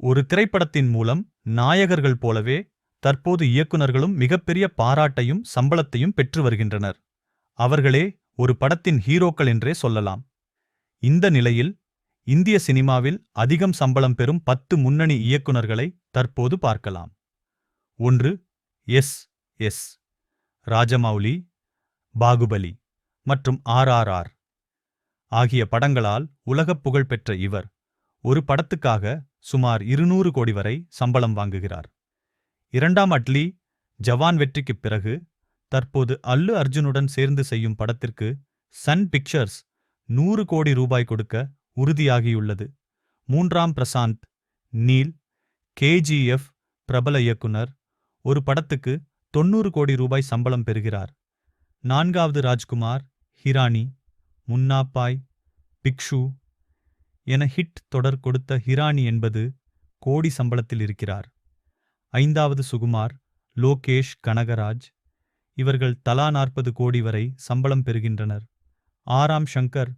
ஒரு திரைப்படத்தின் மூலம் நாயகர்கள் போலவே தற்போது இயக்குனர்களும் மிகப்பெரிய பாராட்டையும் சம்பளத்தையும் பெற்று வருகின்றனர். அவர்களே ஒரு படத்தின் ஹீரோக்கள் என்றே சொல்லலாம். இந்த நிலையில் இந்திய சினிமாவில் அதிகம் சம்பளம் பெறும் பத்து முன்னணி இயக்குனர்களை தற்போது பார்க்கலாம். ஒன்று எஸ் எஸ் ராஜமௌலி பாகுபலி மற்றும் ஆர்ஆர்ஆர் ஆகிய படங்களால் உலகப் புகழ் பெற்ற இவர். ஒரு படத்துக்காக சுமார் இருநூறு கோடி வரை சம்பளம் வாங்குகிறார். இரண்டாம் அட்லி ஜவான் வெற்றிக்குப் பிறகு தற்போது அல்லு அர்ஜுனுடன் சேர்ந்து செய்யும் படத்திற்கு சன் பிக்சர்ஸ் நூறு கோடி ரூபாய் கொடுக்க உறுதியாகியுள்ளது. மூன்றாம் பிரசாந்த் நீல் கேஜிஎஃப் பிரபல இயக்குனர் ஒரு படத்துக்கு தொண்ணூறு கோடி ரூபாய் சம்பளம் பெறுகிறார். நான்காவது ராஜ்குமார் ஹிரானி முன்னாப்பாய் பிக்ஷு என ஹிட் தொடர் கொடுத்த ஹிரானி என்பது கோடி சம்பளத்தில் இருக்கிறார். ஐந்தாவது சுகுமார் லோகேஷ் கனகராஜ் இவர்கள் தலா நாற்பது கோடி வரை சம்பளம் பெறுகின்றனர். ஆறாம் ஷங்கர்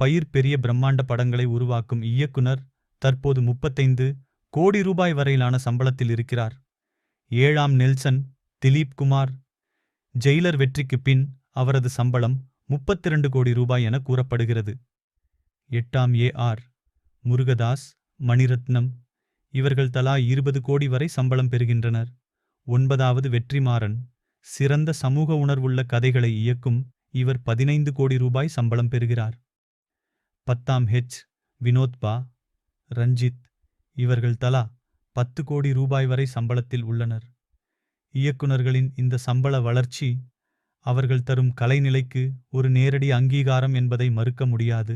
பயிர் பெரிய பிரம்மாண்ட படங்களை உருவாக்கும் இயக்குனர் தற்போது முப்பத்தைந்து கோடி ரூபாய் வரையிலான சம்பளத்தில் இருக்கிறார். ஏழாம் நெல்சன் திலீப் குமார் ஜெயிலர் வெற்றிக்கு பின் அவரது சம்பளம் 32 கோடி ரூபாய் என கூறப்படுகிறது. எட்டாம் ஏ ஆர். முருகதாஸ் மணிரத்னம் இவர்கள் தலா இருபது கோடி வரை சம்பளம் பெறுகின்றனர். ஒன்பதாவது வெற்றிமாறன். சிறந்த சமூக உணர்வுள்ள கதைகளை இயக்கும் இவர் பதினைந்து கோடி ரூபாய் சம்பளம் பெறுகிறார். பத்தாம் ஹெச். வினோத்பா ரஞ்சித் இவர்கள் தலா பத்து கோடி ரூபாய் வரை சம்பளத்தில் உள்ளனர். இயக்குனர்களின் இந்த சம்பள வளர்ச்சி அவர்கள் தரும் கலைநிலைக்கு ஒரு நேரடி அங்கீகாரம் என்பதை மறுக்க முடியாது.